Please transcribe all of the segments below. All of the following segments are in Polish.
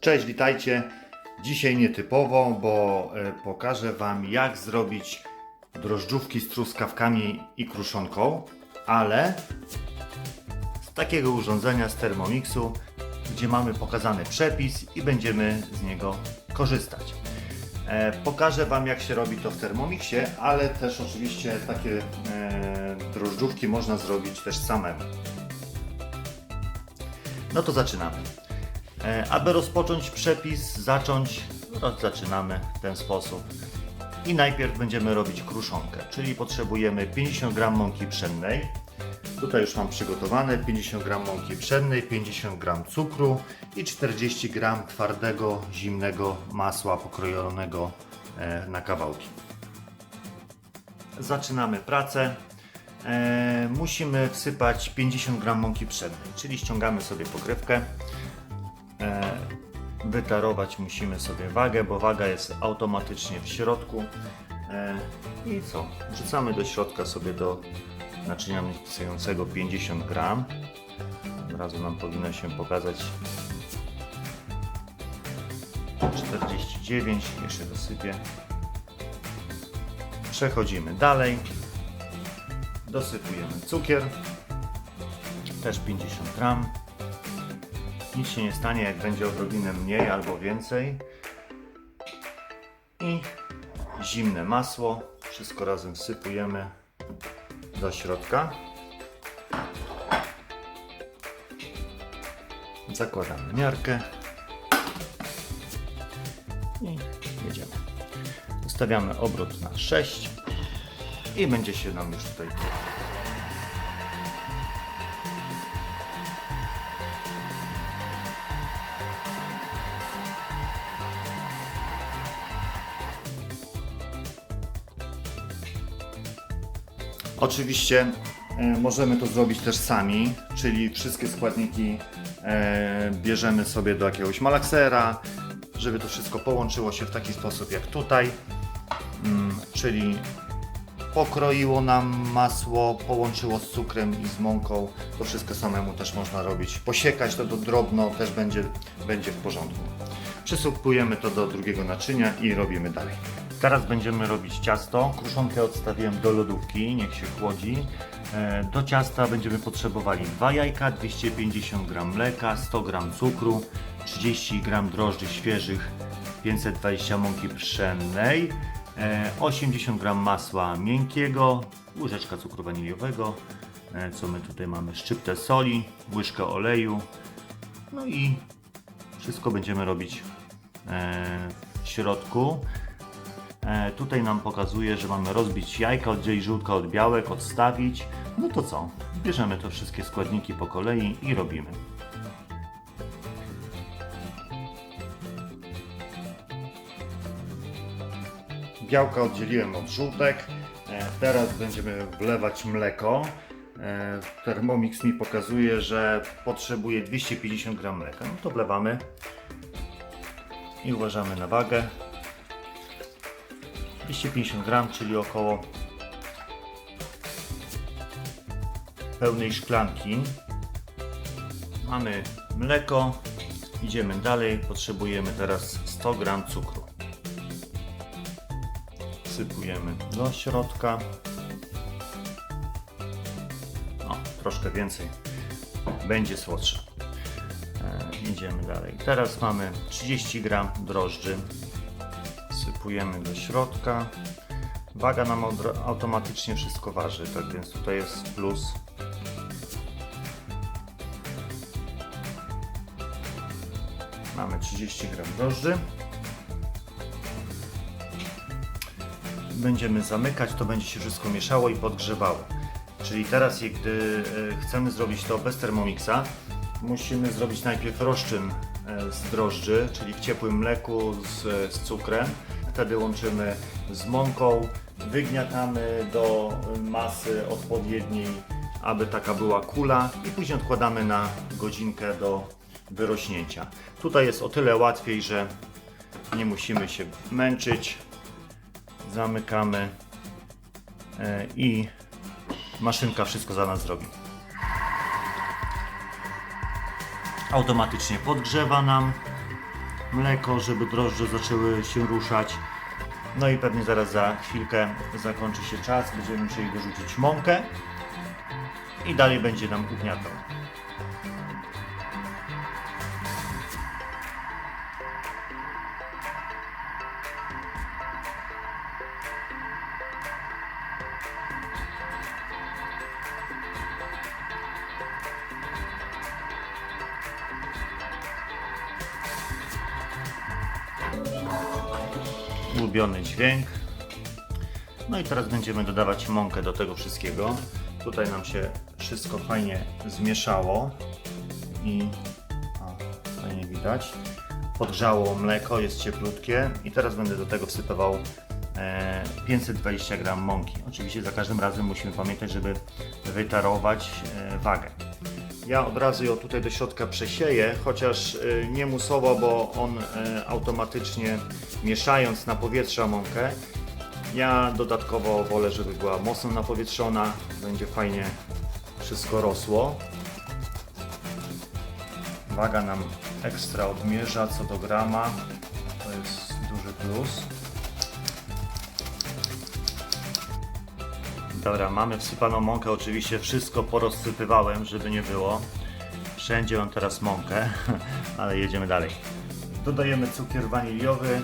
Cześć, witajcie. Dzisiaj nietypowo, bo e, pokażę Wam jak zrobić drożdżówki z truskawkami i kruszonką, ale z takiego urządzenia z Thermomixu, gdzie mamy pokazany przepis i będziemy z niego korzystać. E, Pokażę Wam jak się robi to w Thermomixie, ale też oczywiście takie e, drożdżówki można zrobić też samemu. No to zaczynamy. E, Aby rozpocząć przepis, zacząć, no, zaczynamy w ten sposób. I najpierw będziemy robić kruszonkę, czyli potrzebujemy 50 g mąki pszennej. Tutaj już mam przygotowane 50 g mąki pszennej, 50 g cukru i 40 g twardego, zimnego masła pokrojonego e, na kawałki. Zaczynamy pracę. E, musimy wsypać 50 g mąki pszennej, czyli ściągamy sobie pokrywkę. E, wytarować musimy sobie wagę, bo waga jest automatycznie w środku. E, I co? Wrzucamy do środka sobie do naczynia miksującego 50 gram. Od razu nam powinno się pokazać 49, jeszcze dosypię. Przechodzimy dalej. Dosypujemy cukier, też 50 gram. Nic się nie stanie, jak będzie odrobinę mniej albo więcej. I zimne masło. Wszystko razem wsypujemy do środka. Zakładamy miarkę. I jedziemy. Ustawiamy obrót na 6 i będzie się nam już tutaj Oczywiście e, możemy to zrobić też sami, czyli wszystkie składniki e, bierzemy sobie do jakiegoś malaksera, żeby to wszystko połączyło się w taki sposób jak tutaj, Mm, czyli pokroiło nam masło, połączyło z cukrem i z mąką. To wszystko samemu też można robić. Posiekać to do drobno też będzie, będzie w porządku. Przysypujemy to do drugiego naczynia i robimy dalej. Teraz będziemy robić ciasto. Kruszonkę odstawiłem do lodówki, niech się chłodzi. E, Do ciasta będziemy potrzebowali 2 jajka, 250 g mleka, 100 g cukru, 30 g drożdży świeżych, 520 mąki pszennej, e, 80 g masła miękkiego, łyżeczka cukru waniliowego, e, co my tutaj mamy, szczyptę soli, łyżkę oleju, no i wszystko będziemy robić e, w środku. E, tutaj nam pokazuje, że mamy rozbić jajka, oddzielić żółtka od białek, odstawić. No to co? Bierzemy te wszystkie składniki po kolei i robimy. Białka oddzieliłem od żółtek. E, Teraz będziemy wlewać mleko. E, Thermomix mi pokazuje, że potrzebuje 250 g mleka. No to wlewamy i uważamy na wagę. 250 gram, czyli około pełnej szklanki. Mamy mleko, idziemy dalej. Potrzebujemy teraz 100 gram cukru. Wsypujemy do środka. O, troszkę więcej. Będzie słodsze. E, idziemy dalej. Teraz mamy 30 gram drożdży wsypujemy do środka. Waga nam automatycznie wszystko waży, tak więc tutaj jest plus. Mamy 30 gram drożdży. Będziemy zamykać, to będzie się wszystko mieszało i podgrzewało. Czyli teraz, gdy e, chcemy zrobić to bez Thermomixa, musimy zrobić najpierw rozczyn e, z drożdży, czyli w ciepłym mleku z, z cukrem. Wtedy łączymy z mąką, wygniatamy do masy odpowiedniej, aby taka była kula i później odkładamy na godzinkę do wyrośnięcia. Tutaj jest o tyle łatwiej, że nie musimy się męczyć. Zamykamy e, i maszynka wszystko za nas zrobi. automatycznie podgrzewa nam mleko, żeby drożdże zaczęły się ruszać. No i pewnie zaraz za chwilkę zakończy się czas, będziemy musieli dorzucić mąkę i dalej będzie nam ugniatał. Ulubiony dźwięk. No i teraz będziemy dodawać mąkę do tego wszystkiego. Tutaj nam się wszystko fajnie zmieszało i o, fajnie widać. Podgrzało mleko, jest cieplutkie i teraz będę do tego wsypywał e, 520 g mąki. Oczywiście za każdym razem musimy pamiętać, żeby wytarować e, wagę. Ja od razu ją tutaj do środka przesieję, chociaż y, nie musowo, bo on automatycznie mieszając napowietrza mąkę. Ja dodatkowo wolę, żeby była mocno napowietrzona, będzie fajnie wszystko rosło. Waga nam ekstra odmierza co do grama, to jest duży plus. Dobra, mamy wsypaną mąkę, oczywiście wszystko porozsypywałem, żeby nie było. Wszędzie mam teraz mąkę, ale jedziemy dalej. Dodajemy cukier waniliowy.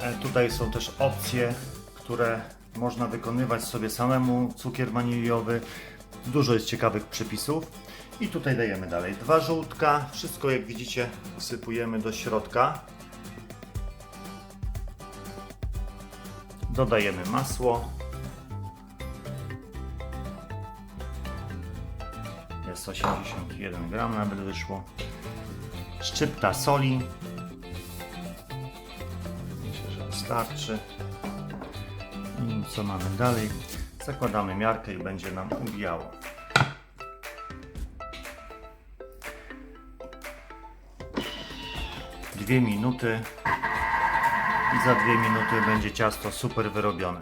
E, Tutaj są też opcje, które można wykonywać sobie samemu. Cukier waniliowy. Dużo jest ciekawych przepisów. I tutaj dajemy dalej dwa żółtka. Wszystko jak widzicie wsypujemy do środka. Dodajemy masło. Jest 81 gram nawet wyszło. Szczypta soli. Wystarczy. I co mamy dalej? Zakładamy miarkę i będzie nam ubijało. Dwie minuty i za dwie minuty będzie ciasto super wyrobione.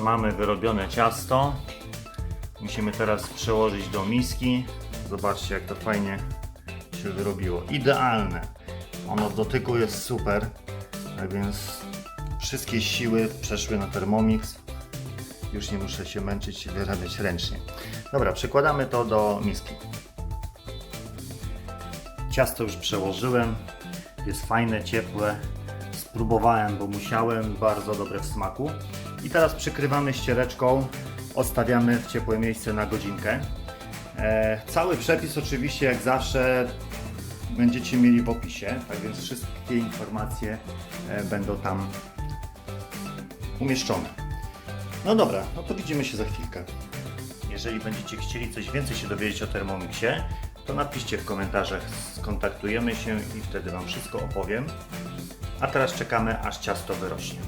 Mamy wyrobione ciasto. Musimy teraz przełożyć do miski. Zobaczcie, jak to fajnie się wyrobiło. Idealne. Ono w dotyku jest super. Tak więc wszystkie siły przeszły na Thermomix. Już nie muszę się męczyć i wyrabiać ręcznie. Dobra, przekładamy to do miski. Ciasto już przełożyłem. Jest fajne, ciepłe. Spróbowałem, bo musiałem. Bardzo dobre w smaku. I teraz przykrywamy ściereczką. Odstawiamy w ciepłe miejsce na godzinkę. E, cały przepis oczywiście jak zawsze będziecie mieli w opisie, tak więc wszystkie informacje e, będą tam umieszczone. No dobra, no to widzimy się za chwilkę. Jeżeli będziecie chcieli coś więcej się dowiedzieć o Thermomixie, to napiszcie w komentarzach, skontaktujemy się i wtedy Wam wszystko opowiem. A teraz czekamy, aż ciasto wyrośnie.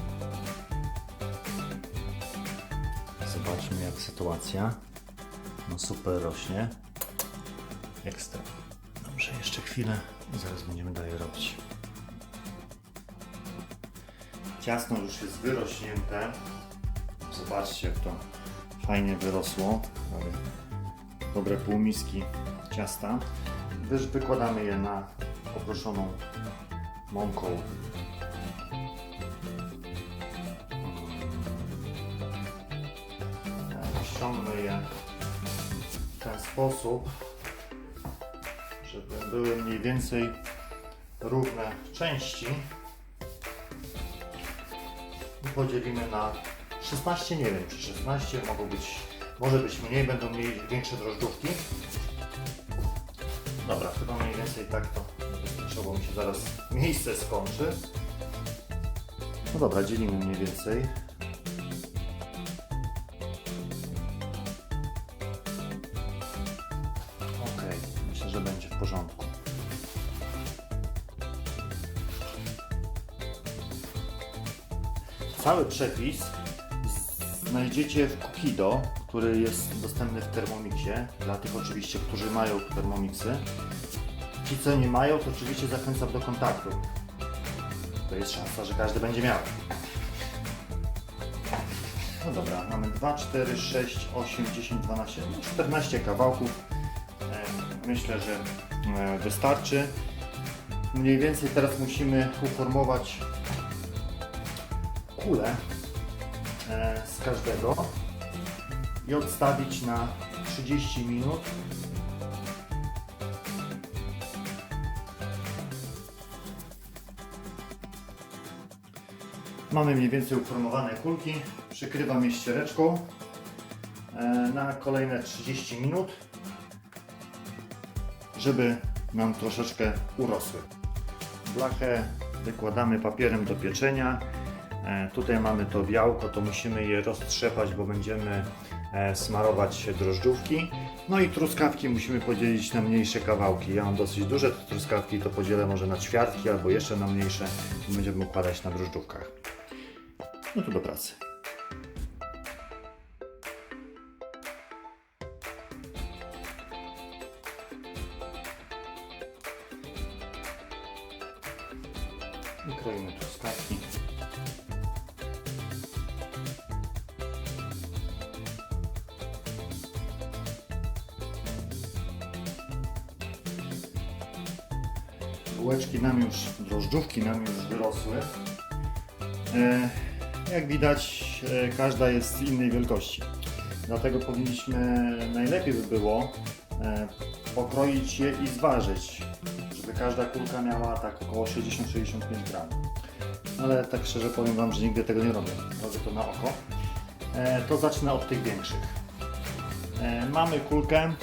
Zobaczmy jak sytuacja. No super rośnie. Ekstra. Dobrze, jeszcze chwilę i zaraz będziemy dalej robić. Ciasno już jest wyrośnięte. Zobaczcie jak to fajnie wyrosło. Mamy dobre półmiski ciasta. Wyż wykładamy je na oproszoną mąką Tak, ściągnę je w ten sposób, żeby były mniej więcej równe części i podzielimy na 16, nie wiem czy 16, mogą być, może być mniej, będą mniej, większe drożdżówki. Dobra, chyba mniej więcej tak to bo mi się zaraz miejsce skończy. No dobra, dzielimy mniej więcej. Że będzie w porządku. Cały przepis znajdziecie w Kukido, który jest dostępny w Thermomixie, dla tych oczywiście, którzy mają Thermomixy. Ci, co nie mają, to oczywiście zachęcam do kontaktu. To jest szansa, że każdy będzie miał. No dobra, mamy 2, 4, 6, 8, 10, 12, no 14 kawałków. Myślę, że e, wystarczy. Mniej więcej teraz musimy uformować kulę e, z każdego i odstawić na 30 minut. Mamy mniej więcej uformowane kulki. Przykrywam je ściereczką e, na kolejne 30 minut, żeby nam troszeczkę urosły. Blachę wykładamy papierem do pieczenia. E, Tutaj mamy to białko, to musimy je roztrzepać, bo będziemy e, smarować drożdżówki. No i truskawki musimy podzielić na mniejsze kawałki. Ja mam dosyć duże truskawki, to podzielę może na ćwiartki albo jeszcze na mniejsze będziemy układać na drożdżówkach. No to do pracy. I kroimy truskawki. Bułeczki nam już, drożdżówki nam już wyrosły. E, jak widać, e, każda jest z innej wielkości. Dlatego powinniśmy, najlepiej by było e, pokroić je i zważyć, każda kulka miała tak około 60-65 gram. Ale tak szczerze powiem Wam, że nigdy tego nie robię. Robię to na oko. E, to zacznę od tych większych. E, mamy kulkę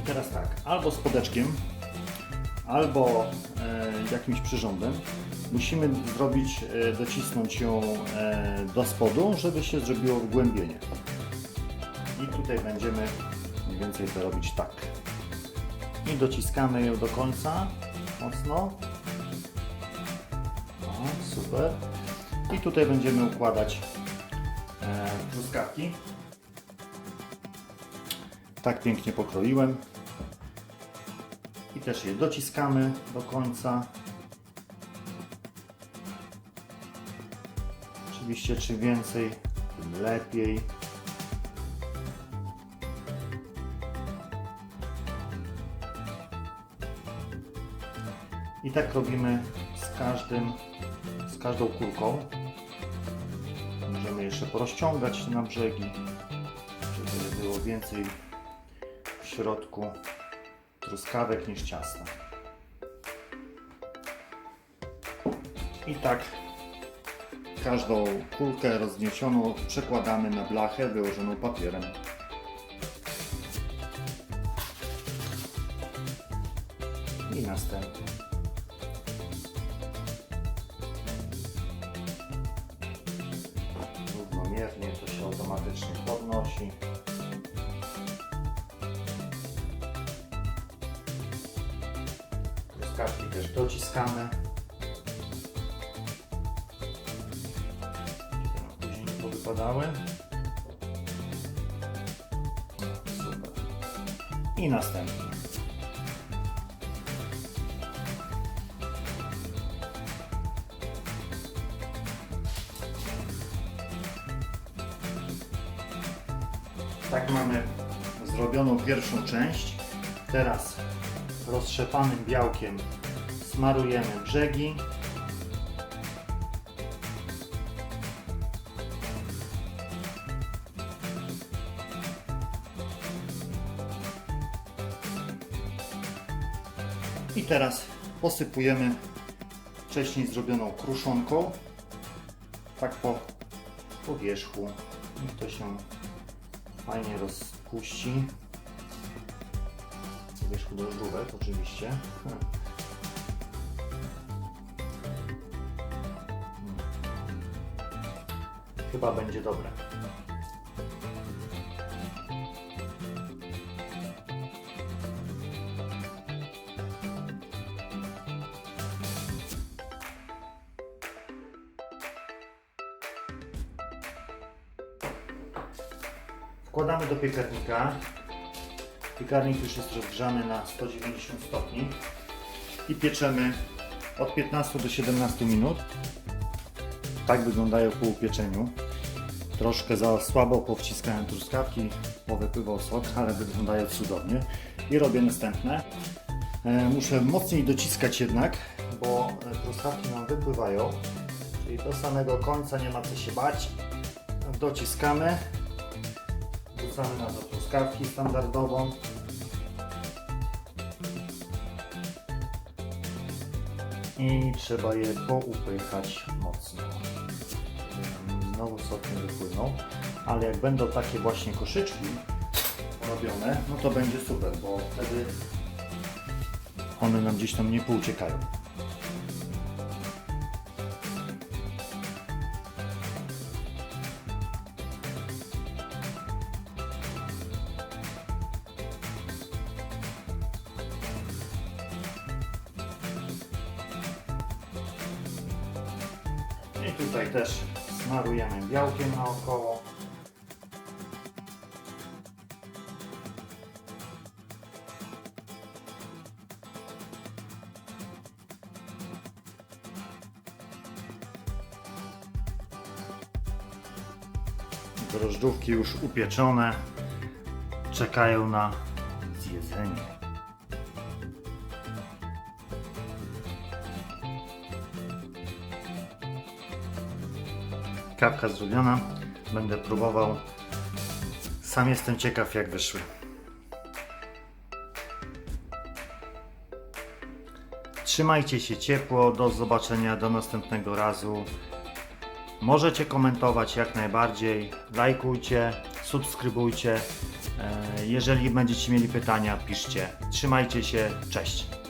i teraz tak, albo z podeczkiem, albo e, jakimś przyrządem. Musimy zrobić, e, docisnąć ją e, do spodu, żeby się zrobiło wgłębienie. I tutaj będziemy mniej więcej to robić tak. I dociskamy ją do końca mocno. O, super. I tutaj będziemy układać e, truskawki. Tak pięknie pokroiłem. I też je dociskamy do końca. Oczywiście czym więcej, tym lepiej. I tak robimy z każdym, z każdą kulką. Możemy jeszcze porozciągać na brzegi, żeby było więcej w środku truskawek niż ciasta. I tak każdą kulkę rozniesioną przekładamy na blachę wyłożoną papierem. Truskawki też dociskamy. Później nie powypadały. Super. I następnie. Tak mamy zrobioną pierwszą część. Teraz roztrzepanym białkiem smarujemy brzegi. I teraz posypujemy wcześniej zrobioną kruszonką. Tak po, po wierzchu. To się fajnie rozpuści. Wierzchu drożdżówek oczywiście. Chyba będzie dobre. Wkładamy do piekarnika. Piekarnik już jest rozgrzany na 190 stopni i pieczemy od 15 do 17 minut. Tak wyglądają po upieczeniu. Troszkę za słabo powciskałem truskawki, powypływał sok, ale wyglądają cudownie. I robię następne. E, Muszę mocniej dociskać jednak, bo truskawki nam wypływają. Czyli do samego końca nie ma co się bać. Dociskamy. Wrzucamy na to truskawki standardową. I trzeba je poupychać mocno. Znowu sok nie. Ale jak będą takie właśnie koszyczki robione, no to będzie super, bo wtedy one nam gdzieś tam nie pouciekają. I tutaj też smarujemy białkiem naokoło. Drożdżówki już upieczone czekają na zjedzenie. Kawka zrobiona. Będę próbował. Sam jestem ciekaw jak wyszły. Trzymajcie się ciepło, do zobaczenia, do następnego razu. Możecie komentować jak najbardziej, lajkujcie, subskrybujcie. E, Jeżeli będziecie mieli pytania, piszcie. Trzymajcie się, cześć.